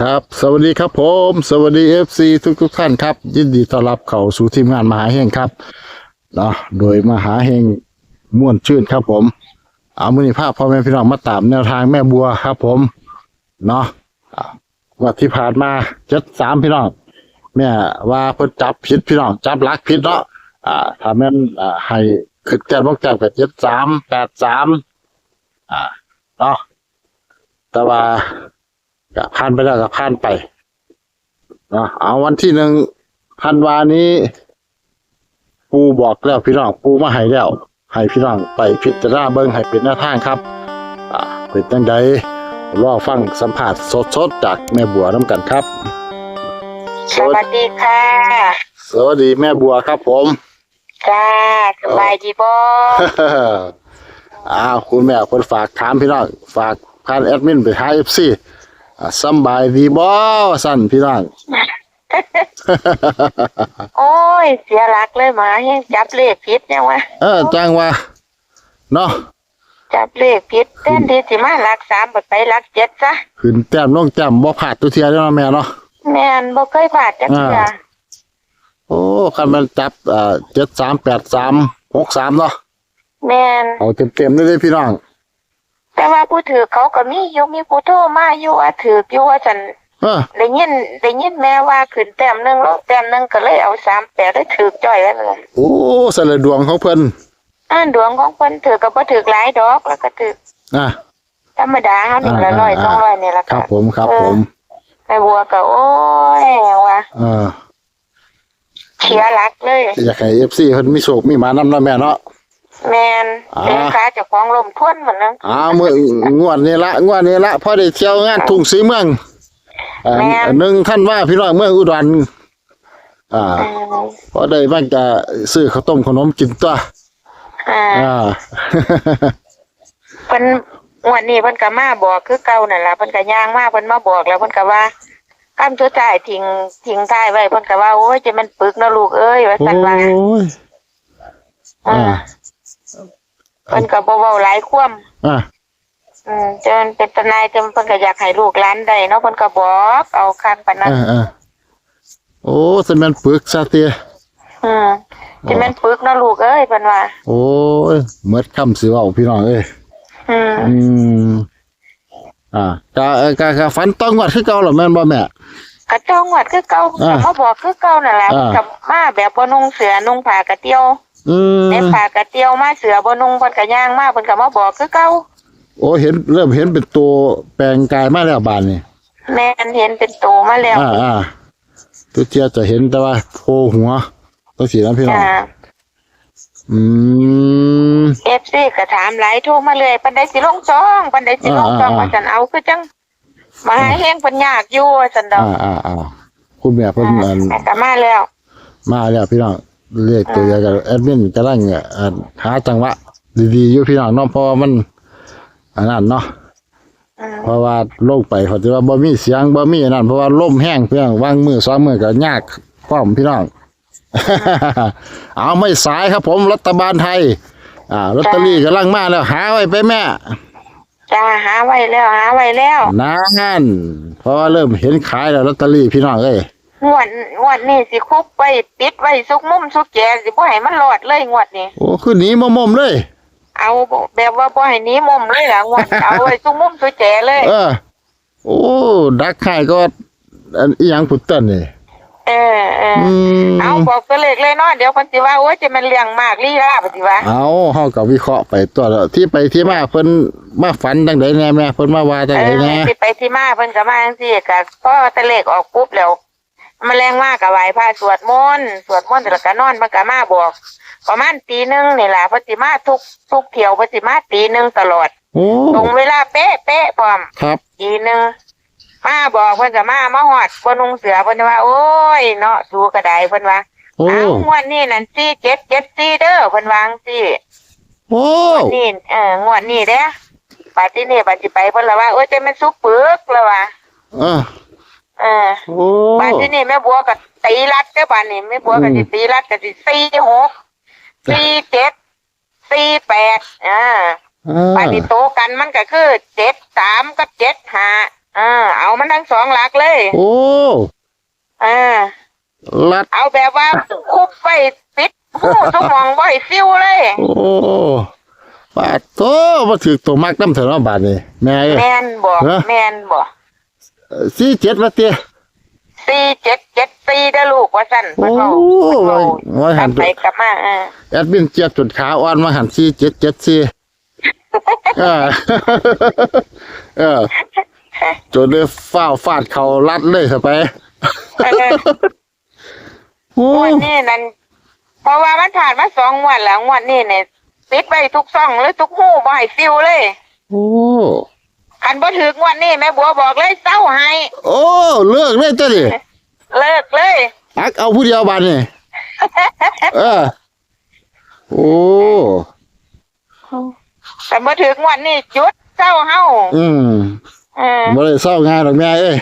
ครับ สวัสดีครับผม สวัสดีเอฟซีทุกทุกท่านครับ ยินดีต้อนรับเข้าสู่ทีมงานมหาเฮงครับเนาะโดยมหาเฮงม่วนชื่นครับผม เอามือนีภาพพ่อแม่พี่น้องมาตามแนวทางแม่บัวครับผมเนาะอ่าวันที่ผ่านมาเจ็ดสามพี่น้องแม่ว่าเพิ่นจับผิดพี่น้องจับลักผิดเนาะอ่าถ้าแม่นอ่าให้ขึ้นแก้บอกแจับกับเจ็ดสามแปดสามอ่าเนาะแต่ว่า ก็ผ่านไปแล้วก็ผ่านไปเนาะเอาวันที่หนึ่งพันวานี้ ปูบอกแล้วพี่น้องปูมาให้แล้วให้พี่น้องไปพิจารณาเบิ่งให้เป็นหน้าทางครับอ่าเป็นจังใดรอฟังสัมภาษณ์สดๆจากแม่บัวน้ำกันครับ สวัสดีค่ะสวัสดีแม่บัวครับผม จ้าสบายดีบ่อ้าวคุณแม่คนฝากถามพี่น้องฝากพานแอดมินไปหาเอฟซี สำบายดีบ่สั่นพี่น้อง โอ้ย เสียหลักเลยหมาเฮงจับเลขผิดยังวะเออจังว่าเนาะจับเลขผิดแทนที่สิมาหลักสามบัดไปหลักเจ็ดซะขึ้นแต้มลงแต้มบ่ผาดตัวเทียได้เนาะแม่เนาะ แม่นบ่เคยพลาดจักเทื่ออ่า โอ้คันมันจับเอ่อเจ็ดสามแปดสามหกสามเนาะแม่นเอาเต็มเต็มๆเลยเด้อพี่น้อง แต่ว่าผู้ถือเขาก็มีอยู่มีผู้โทรมาอยู่ว่าถืออยู่ว่าฉันเออได้ยินได้ยินแม่ว่าขึ้นแต้มหนึงลงแต้มหนึงก็เลยเอาสามแปดเลยถือจ้อยแล้วเลยโอ้สละดวงของเพิ่นอ่านดวงของเพิ่นถือก็บ่ถือหลายดอกแล้วก็ถืออะ ธรรมดาเฮานี่ละอ่าร้อยอ่า สองร้อยนี่ละครับค่ะผมครับผม แม่บัวก็โอ้ยว่าเออเสียหลักเลย อยากให้เอฟซีเพิ่นมีโชคมีหมานำเนาะแม่เนาะ แมนอ่าเป็นขาเจ้าของลมทุ่นเหมือนนึงอ้าวมื้องวดนี้ละงวดนี้ละพอได้เที่ยวงานทุ่งสีเมืองเอ่อแม่นหนึ่งท่านว่าพี่น้องเมืองอุดรอ่าอืมพอได้บ้างจะซื้อข้าวต้มขนมกินตัวอ่าอ่าเพิ่นงวดนี้เพิ่นก็มาบอกคือเก่านั่นล่ะเพิ่นก็ย่างมาเพิ่นมาบอกแล้วเพิ่นก็ว่าคำสุดท้ายทิ้งทิ้งท้ายไว้เพิ่นก็ว่าโอ้ยจะมันปึกเนาะลูกเอ้ยว่าโอ้ซั่นว่ายอือ่าม เพิ่นก็บ่เว้าหลายความอ่าอืมจนเป็นตานายจนเพิ่นก็อยากให้ลูกหลานได้เนาะเพิ่นก็บอกเอาคักปานนั้นอ่าอ่าโอ้สมันปึกซะเตียอืมจะมันปึกเนาะลูกเอ้ยเพิ่นว่า โอ้ยเมดคำสิเว้าพี่น้องเอ้ยอืมอืมอ่ากะกะกะฝันต้องวัดคือเก่าเหรอแม่นบ่แม่ กระเจ้างวดคือเก่าอ่าเขาบอกคือเก่านั่นแหละอ่า กับมาแบบบ่นุ่งเสือนุ่งผ้ากระเตียว อืมในผ้ากระเตียวมาเสือบ่นุ่งเพิ่นก็ย่างมาเพิ่นก็มาบอกคือเก่าโอ้เห็นเริ่มเห็นเป็นตัวแปลงกายมาแล้วบานนี่แม่นเห็นเป็นโตมาแล้วอ่าอ่าทุกเทียจะเห็นแต่ว่าโผล่หัวตัวสีนั้นพี่น้องอ่าอืม FC ก็ถามหลายโทรมาเลยปันใดสิลงซองปันใดสิลงซองอ่าอ่า ว่าซั่นเอาคือจังมาหาแฮงเพิ่นยากอยู่ว่าซั่นดอกอ่าอ่าอ่าคุณแม่เพิ่นอัน แต่ก็มาแล้ว มาแล้วพี่น้อง เรียกตัวเดียวกันแอดมินกำลังอ่าหาจังหวะดีๆอยู่พี่น้องเนาะเพราะว่ามันอันนั้นเนาะอืมเพราะว่าลงไปเขาจะว่าบ่มีเสียงบ่มีอันนั่นเพราะว่าลมแห้งเพียงวางมือสองมือก็ยากพร้อมพี่น้อง เอาไม่สายครับผมรัฐบาลไทย อ่าลอตเตอรี่กำลังมาแล้วหาไว้ไปแม่ จ้าหาไว้แล้วหาไว้แล้วนั่นเพราะว่าเริ่มเห็นขายแล้วลอตเตอรี่พี่น้องเอ้ย งวดงวดนี้สิคุบไว้ปิดไว้ซุกมุมซุกแจสิบ่ให้มันรอดเลยงวดนี้โอ้คือหนีมอมๆเลย เอาแบบว่าบ่ให้หนี้มุมเลยล่ะงวด เอาไว้ซุกมุมซุกแจเลย เออ โอ้ดักขายก็อันอีหยังพุตเติ้นนี่ เออเอออืมเอาบอกตัวเลขเลยเนาะเดี๋ยวเพิ่นสิว่าโอ้ยจะมันเลี้ยงมากลีลาปฏิว่าเอาเฮาก็วิเคราะห์ไปตัวแล้วที่ไปที่มาเพิ่นมาฝันจังไดแน่แม่เพิ่นมาว่าจังเอไดอแน่ที่ไปที่มาเพิ่นก็มาจังซี่ก็พอแตะเลขออกปุ๊บแล้ว แมลงมากก็ไหว้พระสวดมนต์สวดมนต์แล้วก็นอนเพิ่นก็มาบอก ประมาณตีหนึงนี่ล่ะเพิ่นสิมาทุกทุกเที่ยวเพิ่นสิมาตีหนึงตลอดโอ้ตรงเวลาเป๊ะเป๊ะพร้อมครับทีหนึงมาบอกเพิ่นก็มามาฮอดบ่นุงเสือเพิ่นว่า โอ้ยเนาะดูกระไดเพิ่นว่าโอ้เอางวดนี้นั่นสี่เจ็ดเจ็ดสี่เด้อเพิ่นวาจั่งสิโอ้นี่เอองวดนี้เด้อบัดที่นี่บัดสิไปเพิ่นละว่าโอ้ยแต่มันสุกปึกละว่าเออ เออโอ้บัดที่นี่แม่บัวก็ตีรัดเด้อบัดนี้แม่บัวก็สิตีรัดก็สิสี่หกสี่เจ็ดสี่แปดอ่าอ่าบัดนี้โตกันมันก็คือเจ็ดสามกับเจ็ดห้าเออเอามันทั้งสองหลักเลยโอ้เออลัดเอาแบบว่าคุบไปปิดหูทุกหมองบ่ให้ซิวเลย โอ้บาดโตมาถือตัวมักน้ำเถอะเนาะบาดนี่แม่เอ้ยแมนบ่เหรอแมนบ่ สี่เจ็ดมาเตี้ยสี่เจ็ดเจ็ดสี่ได้อลูกว่าสั่นโอ้เพิ่นเว้าไว้เพิ่นไว้เว้าหักลันบไปกลับมาเออแอดมินเจี๊ยบจุดขาอ่อนมาหันสี่เจ็ดเจ็ดสี่เออเออจนได้ฟ้าวฟาดเขาลัดเลยเข้าไปเออโอ้งวดนี้นั่นเพราะว่ามันผ่านมาสองงวดแล้วงวดนี้เนี่ยปิดไว้ทุกซ่องเลยทุกหูบ่ให้ซิวเลยโอ้ คันบ่ถึกงวดนี้แม่บัวบอกเลยเศร้าให้โอ้เลิกเลยตัวนี้เลิกเลยอักเอาผู้เดียวบาดนี่เออโอ้แต่บ่ถึกงวดนี้จุดเศร้าเฮาอืมเออบ่ได้เศร้างานหรอกแม่เอ้ย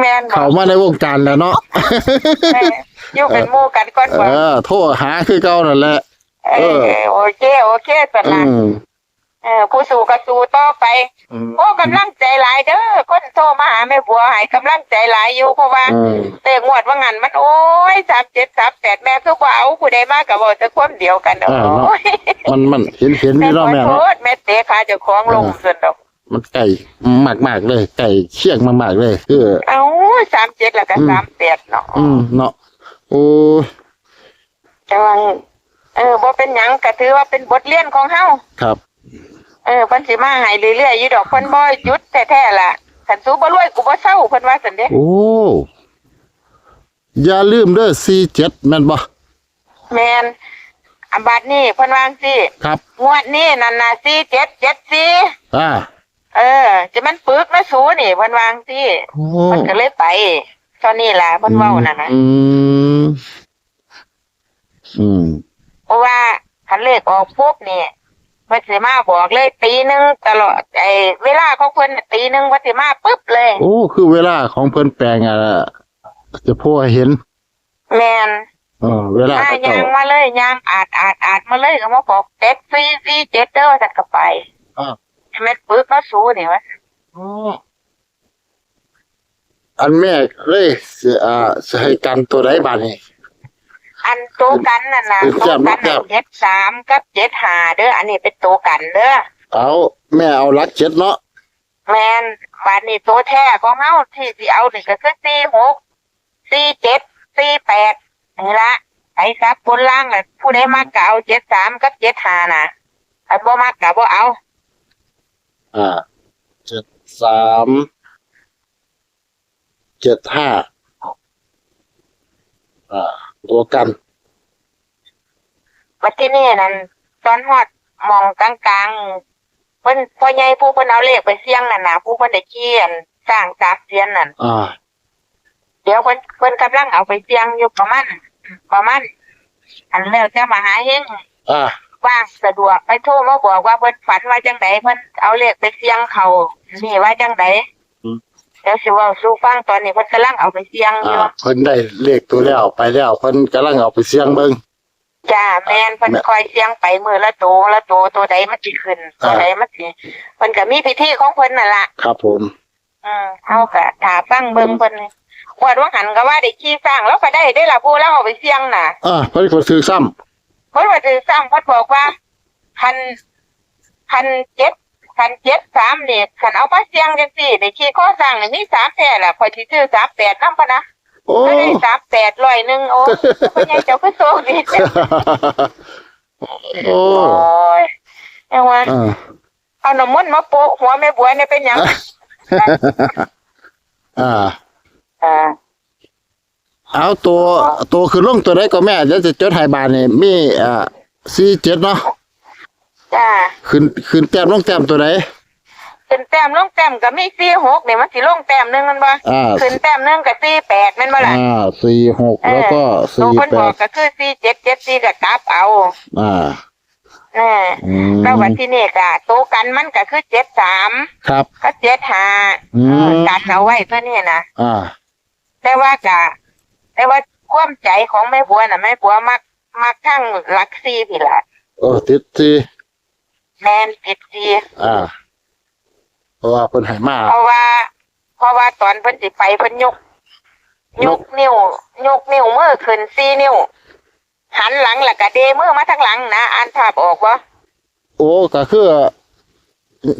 แม่นบอเข้ากมาในวงการแล้วเนาะเอออยู่เป็นหมู่กันก่อนเอบ่อโทรหาคือเก่านั่นแหละ เออโอเคโอเคสอืนะ ม เออผู้สู่ก็สู่ต่อไป อืม โอ้กำลังใจหลายเด้อคนโทรมาหาแม่บัวให้กำลังใจหลายอยู่เพราะว่าอืมเลขงวดว่างันมันโอ้ยสามเจ็ดสามแปดแม่ทุกว่าเอาผู้ใดมากกับบอกจะความเดียวกันเด้ออ่าเนาะ โอ้ยมันมันเห็นเห็นอแม่ยู่ขเนาะอแม่โทเนาะ ษแม่เตะขาเจ้าของลงส่วนดอกมันไก่มากมากๆเลย ไก่เชี่ยงมากมากๆเลยคือ เอาสามเจ็ดแล้วก็สามแปดเนาะอืมเนาะโอ้แต่ว่าเออบ่เป็นหยังก็ถือว่าเป็นบทเรียนของเฮา ครับ เออเพิ่นสิมาให้เรื่อยๆอยู่ดอกเพิ่นบ่หยุดแท้ๆล่ะคันสู้บ่รวยกูบ่เศร้าเพิ่นว่าซั่นเด้โอ้ อย่าลืมเด้อสี่เจ็ดแม่นบ่แม่นอันบัดนี้เพิ่นว่าจังซี่ครับ งวดนี้นั่นน่ะ4774อ่า เออจะมันปึกนะสูนี่เพิ่นวาจังซี่โอ้มันก็เลยไปตอนนี้ล่ะเพิ่นเว้านั่นนะอืม อืม เพราะว่าคันเลขออกปุ๊บนี่ เพิ่นสิมาบอกเลยตีหนึงตลอดไอ้เวลาของเพิ่นน่ะตีหนึงเพิ่นสิมาปึ๊บเลย โอ้ คือเวลาของเพิ่นแปลงอะจะพูดให้เห็นแม่นเออเวลามาเขายาเจ้างมาเลยยางอาดอาดอาดมาเลยก็มาบอกเจ็ดสี่สี่เจ็ดเด้อจัดก็ไปอ่าแม่นปึกนะสูนี่วะอันแม่เลยสิอ่าสิให้กันตัวใดบาดนี้ อันโตวกันนั่นน่ะเป็นโตแจ่วมกันแจ่น่ะมเจ็ดสามกับเจ็ดห้าเด้ออันนี้เป็นตัวกันเด้อเอาแม่เอาลักเจ็ดเนาะแมนบาดนี้ตัวแท้ของเฮาที่สิเอานี่ก็คือสี่หกสี่เจ็ดสี่แปดนี่ละไอ้ซับบนล่างน่ะผู้ใดมักก็เอาเจ็ดสามกับเจ็ดห้าน่ะอันบ่มักก็บ่เอา อ่าเจ็ดสามเจ็ดห้า อ่าตัวกันบัดที่นี่นั่นตอนฮอดหมองกลางๆเพิ่นพ่อใหญ่ผู้เพิ่นเอาเลขไปเสี่ยงนั่นน่ะผู้เพิ่นได้เขียนสร้างสามเสียนนั่นอ่าเดี๋ยวเพิ่นเพิ่นกำลังเอาไปเสี่ยงอยู่ประมาณประมาณอันแล้วจะมาหาเฮงอ่าว่างสะดวกไปโทรมาบอกว่าเพิ่นฝันว่าจังไดเพิ่นเอาเลขไปเสี่ยงเขานี่ว่าจังไดอืม เดี๋ยวสิเว้าสู่ฟังตอนนี้เพิ่นกำลังเอาไปเสี่ยงออ่ายู่เพิ่นได้เลขตัวแล้วไปแล้วเพิ่นกำลังเอาไปเสี่ยงเบิ่ง จ้าแม่นเพิ่นแม่คอยเสี่ยงไปมือละโตละโตตัวใดมันสิขึ้นตัวอ่าใดมันสิเพิ่นก็มีพิธีของเพิ่นนั่นล่ะครับผมอืมเฮาก็ถ้าฟังเบิ่งเพิ่นวดว่าหันก็ว่าได้ขี้สร้างแล้วก็ได้ได้ล่ะผู้แล้วเอาไปเสี่ยงน่ะ อ่าเพิ่นก็ซื้อซ้ำเพิ่นว่าถือซ้ำ เพิ่นบอกว่าพันพันเจ็ด พันเจ็ดสามนี่คันเอามาเสี่ยงจังซี่ได้ขี้ข้อสร้างนี่มีสามแท้ล่ะข่อยสิซื้อสามแปดนำปะนะโอ้ ก็ได้สามแปดร้อยหนึงโอ้เพิ่นยังเจ้าคือโชคดีจังโอ้โอ้ยเอาว่าอ่าเอาน้ำมนต์มาโปะหัวแม่บัวเนี่ยเป็นหยังอ่า อ่า เอาตัวตัวคือลงตัวใดก็แม่เดี๋ยวจะจดให้บานนี่มีอ่าสี่เจ็ดเนาะ จ้าขึ้นขึ้นแต้มลงแต้มตัวใดขึ้นแต้มลงแต้มก็มีสี่หกนี่มันสิลงแต้มหนึงมันบ่อ่า ขึ้นแต้มหนึงก็สี่แปดแม่นบ่ล่ะอ่าสี่หกแล้วก็ตัวสี่เพิ่นแปบอกดก็คือสี่เจ็ดเจ็ดสี่ก็กลับเอาอ่า เอออืมแล้ววันที่นี่ก็โตวกันมันก็คือเจ็ดสามครับ ก็เจ็ดห้าอืมกันเอาไว้เพื่อนี่นะอ่า แต่ว่ากะแต่ว่าความใจของแม่บัวน่ะแม่บัวมักมักทั้งหลักซีพี่ละโอ้ติดสี่ แมนติดซีอ่า เพราะว่าเพิ่นให้มา เพราะว่า เพราะว่าตอนเพิ่นสิไปเพิ่นยกยกนิ้วยกนิ้วมือขึ้นสี่นิ้ว หันหลังแล้วก็เดมือมาทางหลังนะอ่านภาพออกบ่โอ้ก็คือ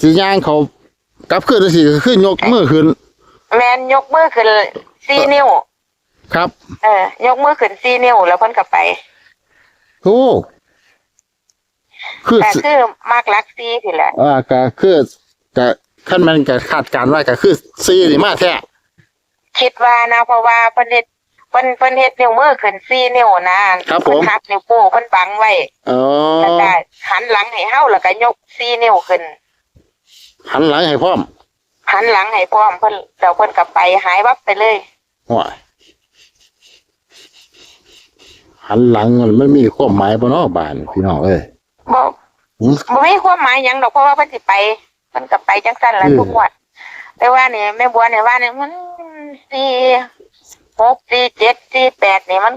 สิย่างเขากลับขึ้นสิก็คือยกมือขึ้นแมนยกมือขึ้นสี่นิ้ว ครับ เออ ยกมือขึ้นสี่นิ้วแล้วเพิ่นก็ไป โอ้ คือแต่สิคือมากรักซี่สิแหละอ่าก็คือก็ขั้นมันก็คาดการณ์ไว้ก็คือซีนี่มาแท้คิดว่านะเพราะว่าเพิ่นเฮ็ดเพิ่นเพิ่นเฮ็ดนิ้วมือขึ้นสี่นิ้วนะครับผมเพิ่นหักนิ้วโป้งเพิ่นบังไว้อ๋อแล้วก็หันหลังให้เฮาแล้วก็ยกสี่นิ้วขึ้น หันหลังให้พร้อม หันหลังให้พร้อมเพิ่นแล้วเพิ่นก็ไปหายวับไปเลยว้ายหันหลังมันไม่มีความหมายบ่เนาะบ้านพี่น้องเอ้ย บ่หืม บ่มีความหมายหยังดอกเพราะว่าเพิ่นสิไปเพิ่นก็ไปจังซั่นแหละอืม ทุกงวดแต่ว่านี่แม่บัวเนี่ยว่านี่มันสี่หกสี่เจ็ดสี่แปดนี่มัน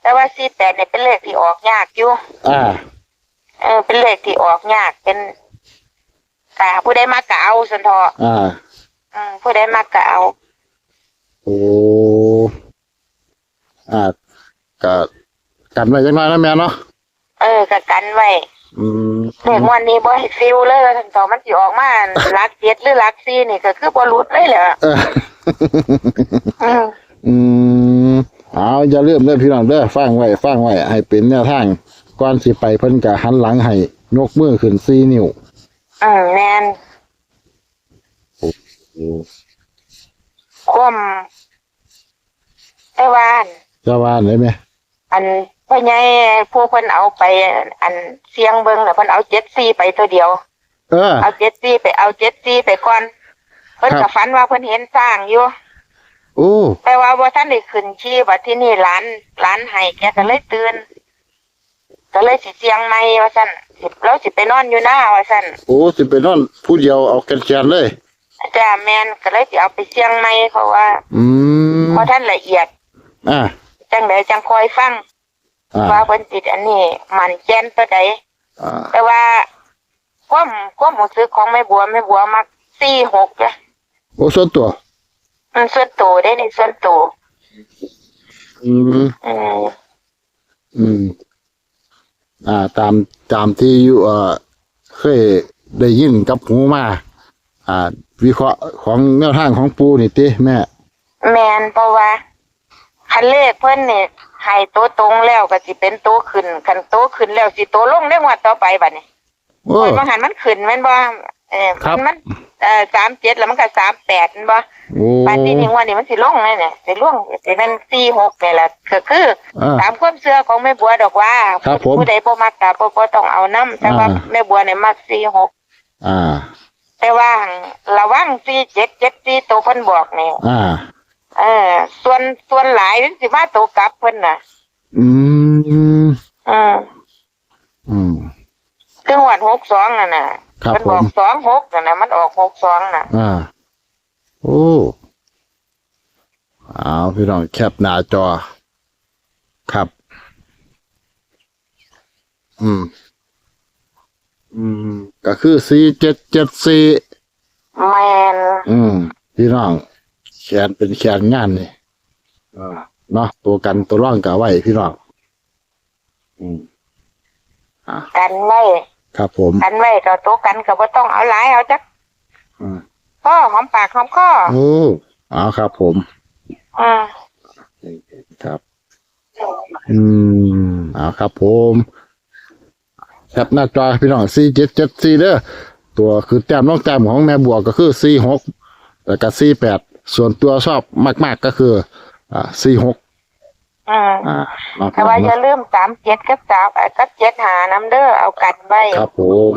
แต่ว่าสี่แปดเนี่ยเป็นเลขที่ออกยากอยู่ อ่า เออเป็นเลขที่ออกยากเป็นกะผู้ใดมากะเอาสันทอะอ่า อืมผู้ใดมากะเอา โอ้ อ่าก็กันไว้จังน้อยนะแม่เนาะ เออกะกันไว้ อืมเลขงวันนี้บ่ให้ฟิลเลยสันทอะมันสิออกมาลักเจ็ดหรือลักซี่นี่ก็คือบ่หลุดเลยแหละเอออืมอืมเอาอย่าลืมเด้อพี่น้องเด้อฟังไว้ฟังไว้ให้เป็นแนวทางก่อนสิไปเพิ่นก็หันหลังให้ยกมือขึ้น4นิ้วอืมแม่นโอ้ควมแต่ว่าอันจะว่าได้ไหมอัน พ่อใหญ่ผู้เพิ่นเอาไป อันเสียงเบิ่งน่ะเพิ่นเอาเจ็ดซี่ไปตัวเดียว เออ เอาเจ็ดซี่ไปเอาเจ็ดซี่ไปก่อน เพิ่นครัก็บ ฝันว่าเพิ่นเห็นสร้างอยู่โอ้แต่ว่าบ่ท่านได้ขึ้นชี้ว่าที่นี่ร้านร้านให้แกก็เลยตื่นก็เลยสิเสียงใหม่ว่าซั่นสิเราสิไปนอนอยู่หน้าว่าซั่นโอ้สิไปนอนผู้เดียวเอาแกนๆเลยจ้าแม่นก็เลยสิเอาไปเสียงใหม่เพราะว่าอืมบ่ท่านละเอียดอ่าจังไดจังคอยฟัง อ่า ว่าเพิ่นสิอันนี้มันแจ้นตัวใดอ่าแต่ว่าความความรู้สึกของแม่บัวแม่บัวมัก46จ้ะโอ้ส่วนตัว มันส่วนตัวได้ในส่วนตัวอืม อืมอืม อ่า ตามตามที่อยู่เอ่อเคยได้ยินกับหูมา อ่า วิเคราะห์ของแนวทางของปูนี่ติแม่ แม่นเพราะว่าคันเลขเพิ่นนี่ ให้ตัวตรงแล้วก็สิเป็นตัวขึ้นคันตัวขึ้นแล้วสิตัวลงได้งวดต่อไปบัดนี้โอ้โอ้ยบางหันมันขึ้นแม่นบ่เออครับ มันเอ่อ37แล้วมันก็38แม่นบ่โอ้ บัดนี้นี่งวดนี้มันสิลงเลยเนี่ยสิลงสิเป็น46นี่แหละก็คืออ่าตามความเชื่อของแม่บัวดอกว่าครับผมผู้ใดบ่มักก็บ่บ่ต้องเอานํแต่ว่าอ่า แม่บัวเนี่ยมัก46อ่า แต่ว่าระวัง47 74ตัวเพิ่นบอกนี่ อ่า เออส่วนส่วนหลายมันสิมาตัวกลับเพิ่นน่ะ อืมอืมอืมคือหวด62นั่นน่ะครับมันผบอกม26นั่นน่ะมันออก62น่ะ อ่า โอ้เอาพี่น้องแคปหน้าจอ ครับ อืม อืม ก็คือสี่เจ็ดเจ็ดสี่แม่นอืม พี่น้อง แขนเป็นแขนงานนี่อ่าเนาะตัวกันตัวร่องกะไว้พี่น้องอืมกันไว้ครับผมกันไว้ก็ตัวกันก็บ่ต้องเอาหลายเอาจักอืมพอหอมปากหอมคอโอ้เอาครับ ผมอืมครับ อืมเอาครับผมแคปหน้าจอพี่น้องสี่เจ็ดเจ็ดสี่เด้อตัวคือแต้มน้องแต้มของแม่บัวก็คือสี่หกแล้วก็สี่แปด ส่วนตัวชอบมาก ๆก็คือ อ่าสี่หกอืมอ่าเนาะแต่ว่าอย่าลืม37กับ3เอ่อกับ75นำเด้อเอากันไว้ ครับผม